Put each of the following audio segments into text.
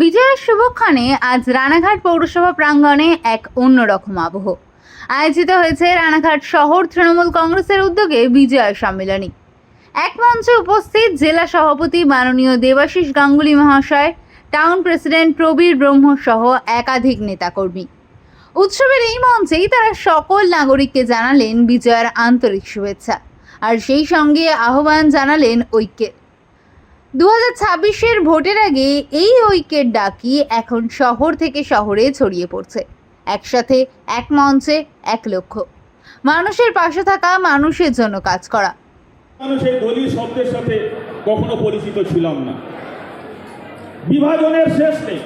বিজয়ের শুভক্ষণে আজ রানাঘাট পৌরসভা প্রাঙ্গণে এক অন্যরকম আবহ। আয়োজিত হয়েছে রানাঘাট শহর তৃণমূল কংগ্রেসের উদ্যোগে বিজয় সম্মেলনী। এক মঞ্চে উপস্থিত জেলা সভাপতি মাননীয় দেবাশিস গাঙ্গুলি মহাশয়, টাউন প্রেসিডেন্ট প্রবীর ব্রহ্ম সহ একাধিক নেতাকর্মী। উৎসবের এই মঞ্চেই তারা সকল নাগরিককে জানালেন বিজয়ের আন্তরিক শুভেচ্ছা। আর সেই সঙ্গে আহ্বান জানালেন ঐক্যের। দু হাজার ভোটের আগে এই ঐক্যের ডাকি এখন শহর থেকে শহরে ছড়িয়ে পড়ছে। একসাথে, এক মঞ্চে, এক লক্ষ্য। মানুষের পাশে থাকা, মানুষের জন্য কাজ করা। মানুষ এই দলীয় শব্দের সাথে কখনো পরিচিত ছিলাম না। বিভাজনের শেষ নেই।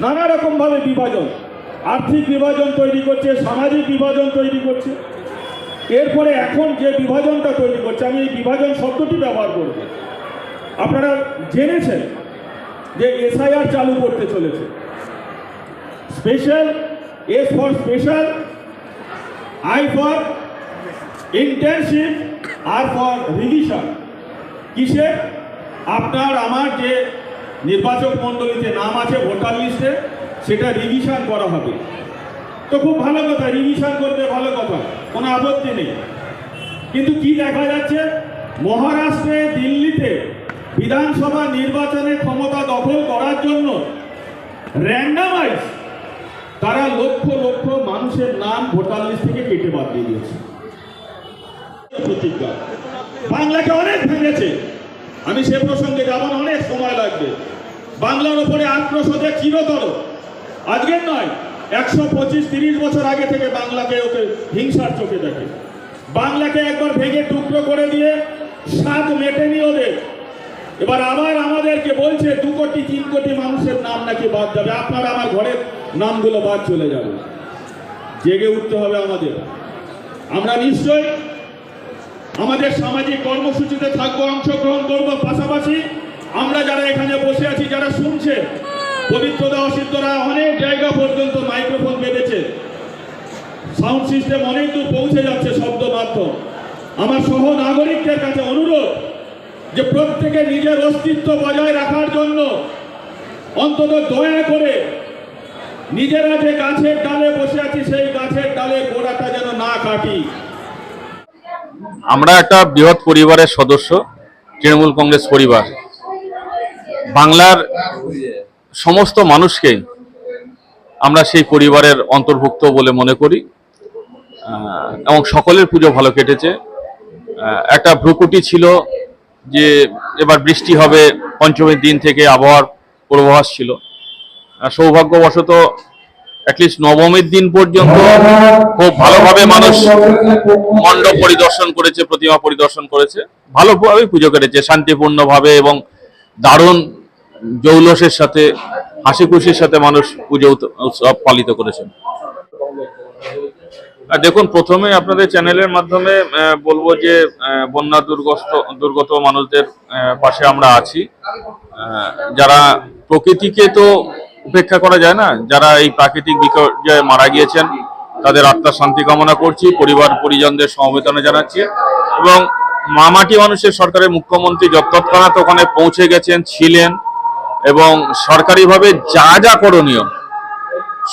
নানা রকমভাবে বিভাজন। আর্থিক বিভাজন তৈরি করছে, সামাজিক বিভাজন তৈরি করছে। এরপরে এখন যে বিভাজনটা তৈরি করছে, আমি এই বিভাজন শব্দটি ব্যবহার করব। আপনারা জেনেছেন যে এসআইআর চালু করতে চলেছে। Special S for special, I for internship, R for revision. কিসে? আপনার আমার যে নির্বাচক মণ্ডলীতে নাম আছে ভোটার লিস্টে, সেটা রিভিশন করা হবে। তো খুব ভালো কথা, রিভিশন করবে ভালো কথা, কোনো আপত্তি নেই। কিন্তু কি দেখা যাচ্ছে? মহারাষ্ট্রে, দিল্লিতে বিধানসভা নির্বাচনে ক্ষমতা দখল করার জন্য র্যান্ডামাইজ তারা লক্ষ লক্ষ মানুষের নাম ভোটার লিস্ট থেকে কেটে বাদ দিয়ে দিয়েছে। বাংলাকে অনেক ভেঙেছে। আমি সে প্রসঙ্গে যাব না, অনেক সময় লাগবে। বাংলার ওপরে আক্রোশতে চিরতর। আজকের নয় একশো পঁচিশ তিরিশ বছর আগে থেকে বাংলাকে ওকে হিংসার চোখে দেখে। বাংলাকে একবার ভেঙে টুকরো করে দিয়ে স্বাদ মেটেনি ওদের। এবার আবার আমাদেরকে বলছে, দু কোটি, তিন কোটি মানুষের নাম নাকি বাদ যাবে। আপনার আমার ঘরের নামগুলো বাদ চলে যাবে। জেগে উঠতে হবে আমাদের। আমরা নিশ্চয় আমাদের সামাজিক কর্মসূচিতে থাকব, অংশগ্রহণ করব। পাশাপাশি আমরা যারা এখানে বসে আছি, যারা শুনছে পবিত্রদা অসিদ্ধরা অনেক জায়গা পর্যন্ত মাইক্রোফোন বেঁধেছে। সাউন্ড সিস্টেম অনেক দূর পৌঁছে যাচ্ছে শব্দ মাধ্যম। আমার সহ নাগরিকদের কাছে অনুরোধ যে প্রত্যেকে নিজের অস্তিত্ব বজায় রাখার জন্য অন্তত দয়া করে নিজেরা যে গাছের ডালে বসে আছি, সেই গাছের ডালে গোড়াটা যেন না কাটি। আমরা একটা বৃহৎ পরিবারের সদস্য, তৃণমূল কংগ্রেস পরিবার। বাংলার সমস্ত মানুষকে আমরা সেই পরিবারের অন্তর্ভুক্ত বলে মনে করি। এবং সকলের পুজো ভালো কেটেছে। একটা ভ্রুকুটি ছিল যে এবার বৃষ্টি হবে, পঞ্চমীর দিন থেকে আবহাওয়ার পূর্বাভাস ছিল। সৌভাগ্যবশত অ্যাটলিস্ট নবমীর দিন পর্যন্ত খুব ভালোভাবে মানুষ মণ্ডপ পরিদর্শন করেছে, প্রতিমা পরিদর্শন করেছে। ভালোভাবে পুজো কেটেছে, শান্তিপূর্ণভাবে এবং দারুণ জৌলসের সাথে হাসি খুশির সাথে মানুষ পুজো উৎসব পালিত করেছেন। দেখুন, প্রথমে আপনাদের চ্যানেলের মাধ্যমে বলব যে বন্যা দুর্গস্ত দুর্গত মানুষদের পাশে আমরা আছি। যারা প্রকৃতিকে তো উপেক্ষা করা যায় না, যারা এই প্রাকৃতিক বিপর্যয়ে মারা গিয়েছেন, তাদের আত্মার শান্তি কামনা করছি, পরিবার, পরিজনদের সমবেদনা জানাচ্ছি এবং মামাটি মানুষের সরকারের মুখ্যমন্ত্রী তৎক্ষণাৎ ওখানে পৌঁছে গেছেন, ছিলেন এবং সরকারিভাবে যা যা করণীয়,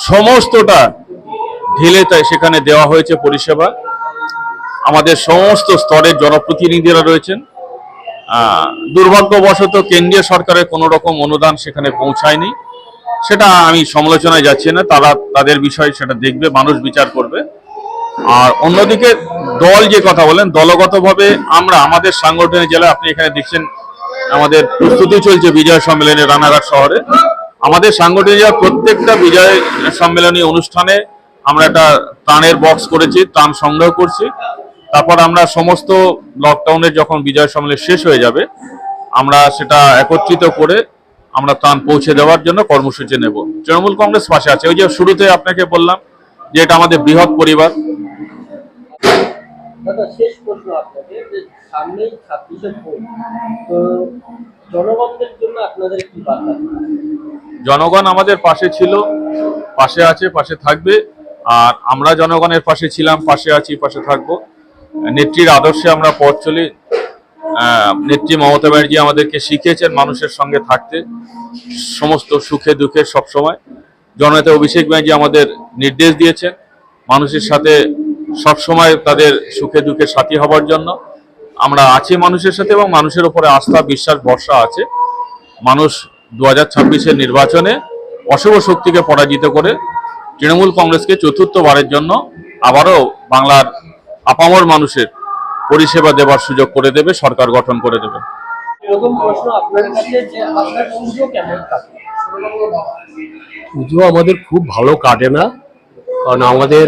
সমস্তটা ঢেলে তাই সেখানে দেওয়া হয়েছে পরিষেবা। আমাদের সমস্ত স্তরের জনপ্রতিনিধিরা রয়েছেন। দুর্ভাগ্যবশত কেন্দ্রীয় সরকারের কোনো রকম অনুদান সেখানে পৌঁছায়নি। সেটা আমি সমালোচনায় যাচ্ছি না, তারা তাদের বিষয় সেটা দেখবে, মানুষ বিচার করবে। আর অন্যদিকে দল যে কথা বলেন, দলগতভাবে আমরা আমাদের সাংগঠনিক জেলায় আপনি এখানে দেখছেন, আমাদের প্রস্তুতি চলছে বিজয় সম্মেলনে রানাঘাট শহরে। আমাদের সাংগঠনিক জেলা প্রত্যেকটা বিজয় সম্মেলনী অনুষ্ঠানে আমরা একটা ত্রাণের বক্স করেছি ত্রাণ সংগ্রহ করছি। তারপর আমরা সমস্ত লকডাউনের যখন বিজয় সম্মেলন শেষ হয়ে যাবে আমরা সেটা একত্রিত করে আমরা ত্রাণ পৌঁছে দেওয়ার জন্য কর্মসূচি নেব। তৃণমূল কংগ্রেস পাশে আছে। ওই যে শুরুতে আপনাকে বললাম যে এটা আমাদের বৃহৎ পরিবার। শেষ প্রশ্ন আপনাকে যে সামনেই ছাব্বিশে ভোট তো জনগণদের জন্য আপনাদের কি বার্তা? জনগণ আমাদের পাশে ছিল পাশে আছে পাশে থাকবে। আর আমরা জনগণের পাশে ছিলাম, পাশে আছি, পাশে থাকব। নেত্রীর আদর্শে আমরা পথ চলি। নেত্রী মমতা ব্যানার্জি আমাদেরকে শিখিয়েছেন মানুষের সঙ্গে থাকতে, সমস্ত সুখে দুঃখে সবসময়। জননেতা অভিষেক ব্যানার্জি আমাদের নির্দেশ দিয়েছেন মানুষের সাথে সবসময় তাদের সুখে দুঃখে সাথী হবার জন্য। আমরা আছি মানুষের সাথে এবং মানুষের উপরে আস্থা, বিশ্বাস, ভরসা আছে। মানুষ দু হাজার নির্বাচনে অশুভ শক্তিকে পরাজিত করে তৃণমূল কংগ্রেসকে চতুর্থবারের জন্য আবারও বাংলার আপামর মানুষের পরিষেবা দেবার সুযোগ করে দেবে সরকার গঠন করে দেবে। এরকম প্রশ্ন আপনার কাছে যে আপনার পুজো পুজো আমাদের খুব ভালো কাটে না কারণ আমাদের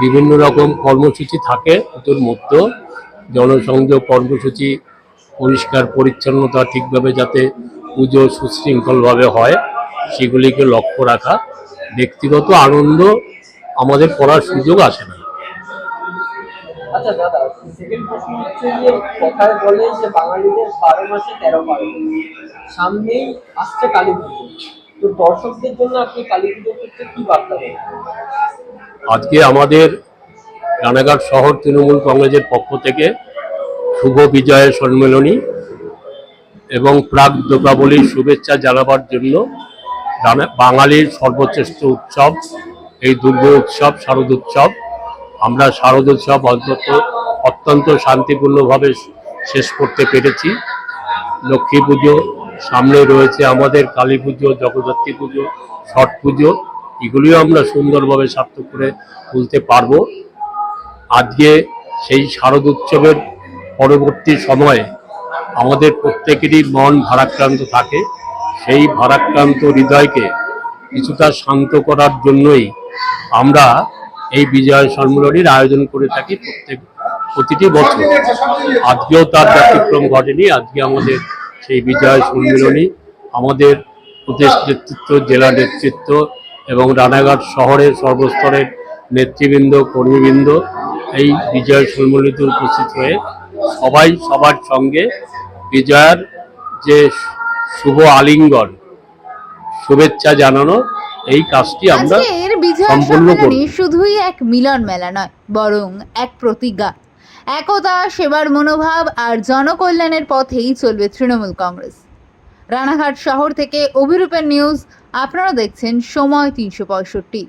বিভিন্ন রকম কর্মসূচি থাকে পুজোর মধ্যে। জনসংযোগ কর্মসূচি পরিষ্কার পরিচ্ছন্নতা ঠিকভাবে যাতে পুজো সুশৃঙ্খলভাবে হয় সেগুলিকে লক্ষ্য রাখা। ব্যক্তিগত আনন্দ আমাদের করার সুযোগ আসে না। আচ্ছা দাদা সেকেন্ড প্রশ্ন হচ্ছে যে কথায় বলে যে বাঙালিদের বারো মাসে তেরো পার্বণ সামনেই আসছে কালী পুজো। তো দর্শকদের জন্য আপনি কালী পুজোর ক্ষেত্রে কি বার্তা দেবেন? আজকে আমাদের রানাঘাট শহর তৃণমূল কংগ্রেসের পক্ষ থেকে শুভ বিজয়ের সম্মেলনী এবং প্রাক দীপাবলির শুভেচ্ছা জানাবার জন্য বাঙালির সর্বশ্রেষ্ঠ উৎসব এই দুর্গা উৎসব, শারদ উৎসব। আমরা শারদ উৎসব অন্তত অত্যন্ত শান্তিপূর্ণভাবে শেষ করতে পেরেছি। লক্ষ্মী পুজো, সামনে রয়েছে আমাদের কালী পুজো, জগদ্ধাত্রী পুজো, ছট পুজো। এগুলিও আমরা সুন্দরভাবে সার্থক করে তুলতে পারব। আজকে সেই শারদ উৎসবের পরবর্তী সময়ে আমাদের প্রত্যেকেরই মন ভারাক্রান্ত থাকে। সেই ভারাক্রান্ত হৃদয়কে কিছুটা শান্ত করার জন্যই আমরা এই বিজয় সম্মেলনীর আয়োজন করে থাকি প্রত্যেক, প্রতিটি বছর। আজকেও তার ব্যতিক্রম ঘটেনি। আজকে আমাদের সেই বিজয় সম্মেলনী আমাদের প্রদেশ নেতৃত্ব জেলা নেতৃত্ব এবং রানাঘাট শহরের সর্বস্তরের নেতৃবৃন্দ, কর্মীবৃন্দ এই বিজয় সম্মেলনীতে উপস্থিত হয়ে সবাই সবার সঙ্গে বিজয়ার যে শুভ আলিঙ্গন। শুভেচ্ছা জানানো এই কাজটি আমরা আজকের বিজয় সম্পূর্ণ করি শুধুই এক মিলন মেলা নয় বরং এক প্রতিজ্ঞা। একতা সেবার মনোভাব আর জনকল্যাণের পথেই চলবে তৃণমূল কংগ্রেস। রানাঘাট শহর থেকে অভিরূপের নিউজ আপনারা দেখছেন সময় তিনশো পঁয়ষট্টি।